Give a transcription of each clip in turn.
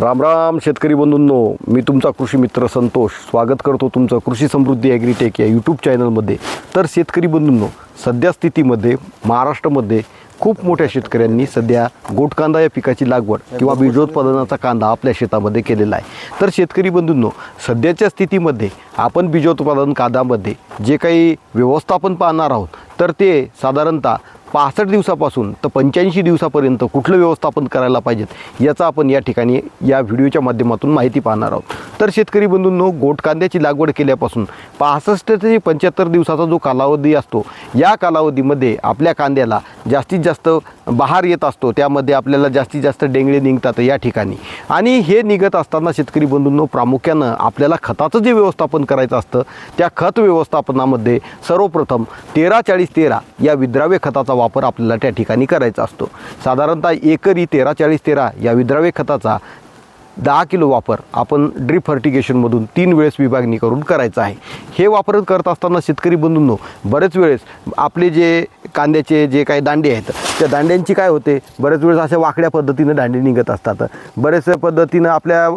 राम राम शेतकरी बंधूंनो. मी तुमचा कृषी मित्र संतोष. स्वागत करतो तुमचं कृषी समृद्धी ॲग्रीटेक या यूट्यूब चॅनलमध्ये तर शेतकरी बंधूंनो सध्या स्थितीमध्ये महाराष्ट्रामध्ये खूप मोठ्या शेतकऱ्यांनी सध्या गोटकांदा या पिकाची लागवड किंवा बीजोत्पादनाचा कांदा आपल्या शेतामध्ये केलेला आहे. तर शेतकरी बंधूंनो सध्याच्या स्थितीमध्ये आपण बीजोत्पादन कांदामध्ये जे काही व्यवस्थापन पाहणार आहोत तर ते साधारणतः पासष्ट दिवसापासून तर पंच्याऐंशी दिवसापर्यंत कुठलं व्यवस्थापन करायला पाहिजेत याचा आपण या ठिकाणी या व्हिडिओच्या माध्यमातून माहिती पाहणार आहोत. तर शेतकरी बंधूंनो गोट कांद्याची लागवड केल्यापासून पासष्ट ते पंच्याहत्तर दिवसाचा जो कालावधी असतो या कालावधीमध्ये आपल्या कांद्याला जास्तीत जास्त बहार येत असतो त्यामध्ये आपल्याला जास्तीत जास्त डेंगळे निघतात या ठिकाणी. आणि हे निघत असताना शेतकरी बंधूंनो प्रामुख्यानं आपल्याला खताचं जे व्यवस्थापन करायचं असतं त्या खत व्यवस्थापनामध्ये सर्वप्रथम तेरा चाळीस तेरा या विद्राव्य खताचा वापर आपल्याला त्या ठिकाणी करायचा असतो. साधारणतः एकरी तेरा चाळीस तेरा या विद्राव्य खताचा दहा किलो वापर आपण ड्रीप फर्टिगेशनमधून तीन वेळेस विभागणी करून करायचं आहे. हे वापर करत असताना शेतकरी बंधूंनो बरेच वेळेस आपले जे कांद्याचे जे काही दांडे आहेत त्या दांड्यांची काय होते? बरेच वेळेस अशा वाकड्या पद्धतीनं दांडे निघत असतात. बरेच पद्धतीनं आपल्या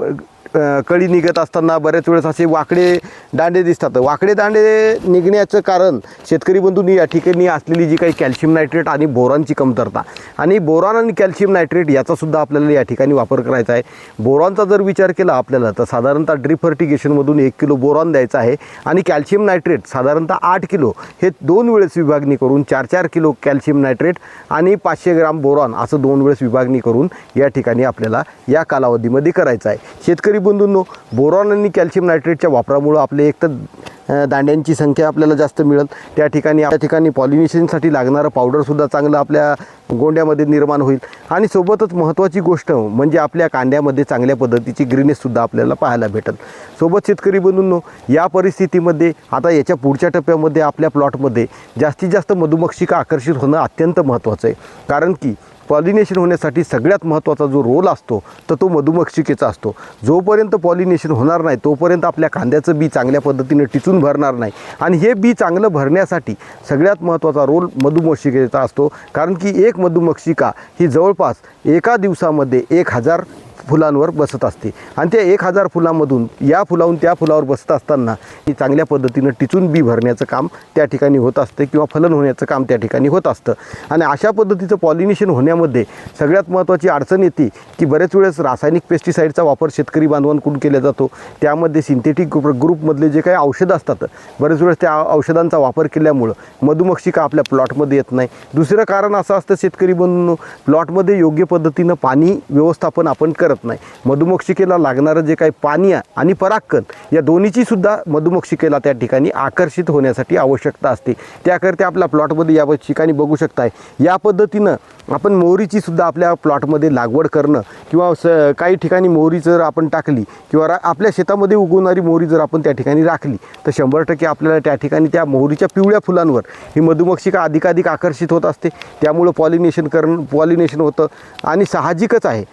कळी निघत असताना बऱ्याच वेळेस असे वाकडे दांडे दिसतात. वाकडे दांडे निघण्याचं कारण शेतकरी बंधूंनी या ठिकाणी असलेली जी काही कॅल्शियम नायट्रेट आणि बोरॉनची कमतरता आणि बोरॉन आणि कॅल्शियम नायट्रेट याचासुद्धा आपल्याला या ठिकाणी वापर करायचा आहे. बोरॉनचा जर विचार केला आपल्याला तर साधारणतः ड्रीप फर्टिगेशनमधून एक किलो बोरॉन द्यायचा आहे आणि कॅल्शियम नायट्रेट साधारणतः आठ किलो हे दोन वेळेस विभागणी करून चार चार किलो कॅल्शियम नायट्रेट आणि पाचशे ग्राम बोरॉन असं दोन वेळेस विभागणी करून या ठिकाणी आपल्याला या कालावधीमध्ये करायचं आहे. शेतकरी बंधूंनो बोरॉन आणि कॅल्शियम नायट्रेटच्या वापरामुळं आपले एक तर दांड्यांची संख्या आपल्याला जास्त मिळेल त्या ठिकाणी त्या ठिकाणी पॉलिनेशनसाठी लागणारं पावडरसुद्धा चांगलं आपल्या गोंड्यामध्ये निर्माण होईल. आणि सोबतच महत्त्वाची गोष्ट म्हणजे आपल्या कांद्यामध्ये चांगल्या पद्धतीची ग्रीनेससुद्धा आपल्याला पाहायला भेटेल. सोबत शेतकरी बंधूंनो या परिस्थितीमध्ये आता याच्या पुढच्या टप्प्यामध्ये आपल्या प्लॉटमध्ये जास्तीत जास्त मधुमक्षिका आकर्षित होणं अत्यंत महत्त्वाचं आहे. कारण की पॉलिनेशन होण्यासाठी सगळ्यात महत्त्वाचा जो रोल असतो तर तो मधुमक्षिकेचा असतो. जोपर्यंत पॉलिनेशन होणार नाही तोपर्यंत आपल्या कांद्याचं बी चांगल्या पद्धतीने टिचून भरणार नाही. आणि हे बी चांगलं भरण्यासाठी सगळ्यात महत्त्वाचा रोल मधुमक्षिकेचा असतो. कारण की एक मधुमक्षिका ही जवळपास एका दिवसामध्ये एक हजार फुलांवर बसत असते. आणि त्या एक हजार फुलांमधून या फुलाहून त्या फुलावर बसत असताना ही चांगल्या पद्धतीनं टिचून बी भरण्याचं काम त्या ठिकाणी होत असतं किंवा फलन होण्याचं काम त्या ठिकाणी होत असतं. आणि अशा पद्धतीचं पॉलिनेशन होण्यामध्ये सगळ्यात महत्त्वाची अडचण येते की बरेच वेळेस रासायनिक पेस्टिसाईडचा वापर शेतकरी बांधवांकडून केला जातो. त्यामध्ये सिंथेटिक ग्रुपमधले जे काही औषधं असतात बरेच वेळेस त्या औषधांचा वापर केल्यामुळं मधुमक्षिका आपल्या प्लॉटमध्ये येत नाही. दुसरं कारण असं असतं शेतकरी बंधूंनो प्लॉटमध्ये योग्य पद्धतीनं पाणी व्यवस्थापन आपण करत नाही. मधुमक्षिकेला लागणारं जे काही पाणी आहे आणि परागकण या दोन्हीची सुद्धा मधुमक्षिकेला त्या ठिकाणी आकर्षित होण्यासाठी आवश्यकता असते. त्याकरिता आपल्या प्लॉटमध्ये या ठिकाणी बघू शकताय. या पद्धतीनं आपण मोहरीची सुद्धा आपल्या प्लॉटमध्ये लागवड करणं किंवा स काही ठिकाणी मोहरी जर आपण टाकली किंवा रा आपल्या शेतामध्ये उगवणारी मोहरी जर आपण त्या ठिकाणी राखली तर शंभर टक्के आपल्याला त्या ठिकाणी त्या मोहरीच्या पिवळ्या फुलांवर ही मधुमक्षिका अधिकाधिक आकर्षित होत असते. त्यामुळं पॉलिनेशन करणं पॉलिनेशन होतं आणि साहजिकच आहे.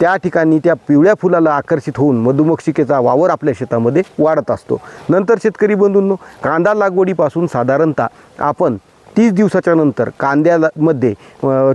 त्या ठिकाणी त्या पिवळ्या फुलाला आकर्षित होऊन मधुमक्षिकेचा वावर आपल्या शेतामध्ये वाढत असतो. नंतर शेतकरी बंधूंनो कांदा लागवडीपासून साधारणतः आपण तीस दिवसाच्या नंतर कांद्यामध्ये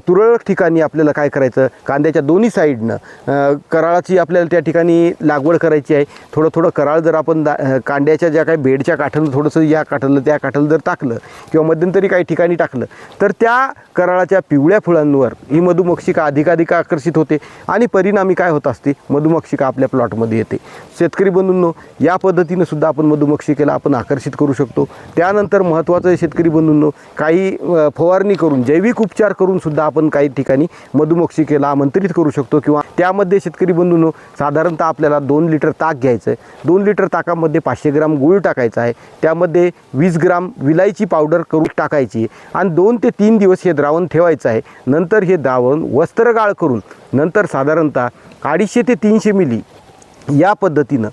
तुरळक ठिकाणी आपल्याला काय करायचं? कांद्याच्या दोन्ही साईडनं कराळाची आपल्याला त्या ठिकाणी लागवड करायची आहे. थोडं थोडं कराळ जर आपण दा कांद्याच्या ज्या काही बेडच्या काठानं थोडंसं या काठाला त्या काठाला जर टाकलं किंवा मध्यंतरी काही ठिकाणी टाकलं तर त्या कराळाच्या पिवळ्या फुलांवर ही मधुमक्षिका अधिकाधिक आकर्षित होते आणि परिणामी काय होत असते? मधुमक्षिका आपल्या प्लॉटमध्ये येते. शेतकरी बंधूंनो या पद्धतीनं सुद्धा आपण मधुमक्षिकेला आपण आकर्षित करू शकतो. त्यानंतर महत्त्वाचं शेतकरी बंधूंनो काही फवारणी करून जैविक उपचार करून सुद्धा आपण काही ठिकाणी मधुमक्षिकेला आमंत्रित करू शकतो किंवा त्यामध्ये शेतकरी बंधूंनो साधारणतः आपल्याला दोन लिटर ताक घ्यायचं आहे दोन लिटर ताकामध्ये पाचशे ग्राम गूळ टाकायचा आहे. त्यामध्ये वीस ग्राम विलायची पावडर करून टाकायची आणि दोन ते तीन दिवस हे द्रावण ठेवायचं आहे. नंतर हे द्रावण वस्त्रगाळ करून नंतर साधारणतः अडीचशे ते तीनशे मिली या पद्धतीनं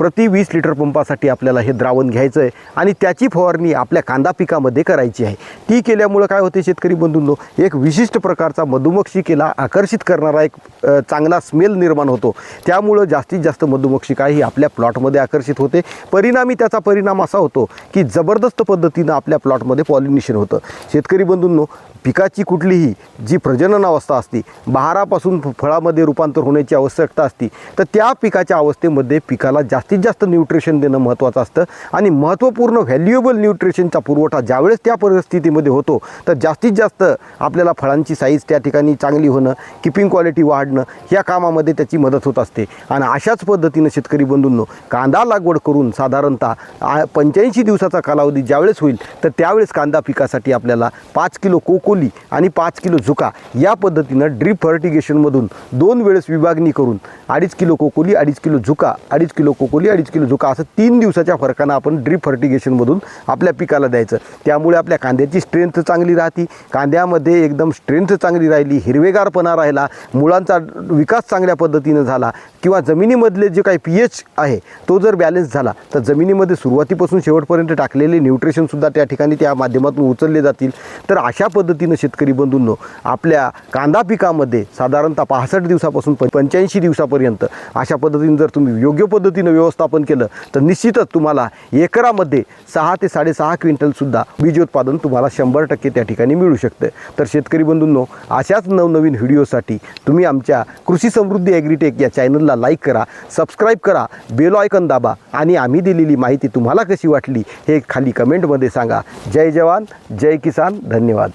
प्रति वीस लिटर पंपासाठी आपल्याला हे द्रावण घ्यायचं आहे आणि त्याची फवारणी आपल्या कांदा पिकामध्ये करायची आहे. ती केल्यामुळं काय होते शेतकरी बंधूंनो? एक विशिष्ट प्रकारचा मधुमक्षिकेला आकर्षित करणारा एक चांगला स्मेल निर्माण होतो. त्यामुळं जास्तीत जास्त मधुमक्षिका ही आपल्या प्लॉटमध्ये आकर्षित होते. परिणामी त्याचा परिणाम असा होतो की जबरदस्त पद्धतीनं आपल्या प्लॉटमध्ये पॉलिनेशन होतं. शेतकरी बंधूंनो पिकाची कुठलीही जी प्रजनन अवस्था असते बहारापासून फ- फळामध्ये रूपांतर होण्याची आवश्यकता असते तर त्या पिकाच्या अवस्थेमध्ये पिकाला जास्त जास्तीत जास्त न्यूट्रिशन देणं महत्त्वाचं असतं. आणि महत्त्वपूर्ण व्हॅल्युएबल न्यूट्रिशनचा पुरवठा ज्यावेळेस त्या परिस्थितीमध्ये होतो तर जास्तीत जास्त आपल्याला फळांची साईज त्या ठिकाणी चांगली होणं किपिंग क्वालिटी वाढणं या कामामध्ये त्याची मदत होत असते. आणि अशाच पद्धतीनं शेतकरी बंधूंनो कांदा लागवड करून साधारणतः पंच्याऐंशी दिवसाचा कालावधी ज्यावेळेस होईल तर त्यावेळेस कांदा पिकासाठी आपल्याला पाच किलो कोकोली आणि पाच किलो झुका या पद्धतीनं ड्रीप फर्टिगेशनमधून दोन वेळेस विभागणी करून अडीच किलो कोकोली अडीच किलो झुका अडीच किलो कोकोली अडीच किलो झुका. असं तीन दिवसाच्या फरकानं आपण ड्रीप फर्टिगेशनमधून आपल्या पिकाला द्यायचं. त्यामुळे आपल्या कांद्याची स्ट्रेंथ चांगली राहते. कांद्यामध्ये एकदम स्ट्रेंथ चांगली राहिली हिरवेगारपणा राहिला मुळांचा विकास चांगल्या पद्धतीनं झाला किंवा जमिनीमधले जे काही पी एच आहे तो जर बॅलन्स झाला तर जमिनीमध्ये सुरुवातीपासून शेवटपर्यंत टाकलेले न्यूट्रिशनसुद्धा त्या ठिकाणी त्या माध्यमातून उचलले जातील. तर अशा पद्धतीनं शेतकरी बंधूंनो आपल्या कांदा पिकामध्ये साधारणतः पासष्ट दिवसापासून प पंच्याऐंशी दिवसापर्यंत अशा पद्धतीनं जर तुम्ही योग्य पद्धतीनं व्यवस्थापन केलं तर निश्चितच तुम्हाला एकरामध्ये सहा ते साडेसहा क्विंटलसुद्धा बीजोत्पादन तुम्हाला शंभर टक्के त्या ठिकाणी मिळू शकतं. तर शेतकरी बंधूंनो अशाच नवनवीन व्हिडिओसाठी तुम्ही आमच्या कृषी समृद्धी ॲग्रीटेक या चॅनलला लाईक करा सबस्क्राईब करा बेल आयकन दाबा आणि आम्ही दिलेली माहिती तुम्हाला कशी वाटली हे खाली कमेंटमध्ये सांगा. जय जवान जय किसान धन्यवाद.